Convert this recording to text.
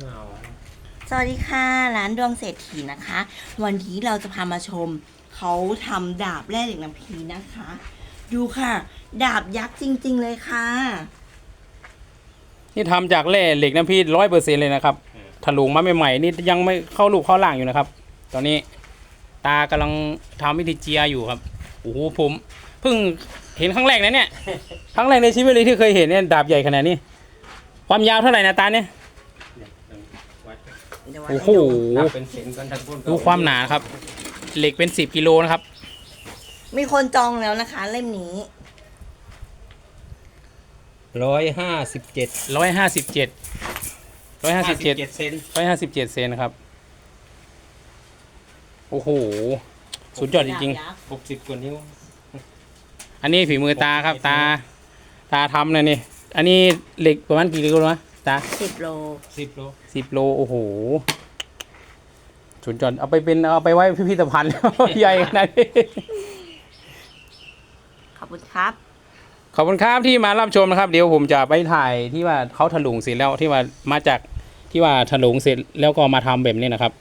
เอาสวัสดีค่ะ ร้านดวงเศรษฐีนะคะ วันนี้เราจะพามาชม เขาทำดาบแร่เหล็กน้ำพีนะคะ ดูค่ะ ดาบยักษ์จริง ๆ เลยค่ะ นี่ทำจากแร่เหล็กน้ำพีร้อยเปอร์เซ็นเลยนะครับถลุงมาใหม่ๆนี่ยังไม่เข้าลูกเข้าล่างอยู่นะครับ ตอนนี้ตากำลังทำวิธีเจียอยู่ครับโอ้โหผมเพิ่งเห็นครั้งแรกนะเนี่ยครั้งแรกในชีวิตเลยที่เคยเห็นเนี่ยดาบใหญ่ขนาดนี้ ความยาวเท่าไหร่นะตาเนี่ยเนี่ยวัด โอ้โหนับเป็นเซนกันทั้งต้นดูความหนาครับ เหล็กเป็นสิบกิโลนะครับ มีคนจองแล้วนะคะ เล่มนี้ ร้อยห้าสิบเจ็ดร้อยห้าสิบเจ็ดร้อยห้าสิบเจ็ดเซนร้อยห้าสิบเจ็ดเซนครับ โอ้โห สุดยอดจริงดาบยักษ์หกสิบกว่านิ้ว ๆ อันนี้ฝีมือตาครับตา ตาทำนะนี่ อันนี้เหล็กประมาณกี่กิโลนะ ตาสิบโล สิบโลสิบโลโอ้โหสุดยอดเอาไปเป็นเอาไปไว้พิพิธภัณฑ์ ใหญ่ขนาดนี้ขอบคุณครับ ขอบคุณครับที่มารับชมนะครับ เดี๋ยวผมจะไปถ่ายที่ว่าเขาถลุงเสร็จแล้วที่ว่ามาจากที่ว่าถลุงเสร็จแล้วก็มาทำแบบนี้นะครับ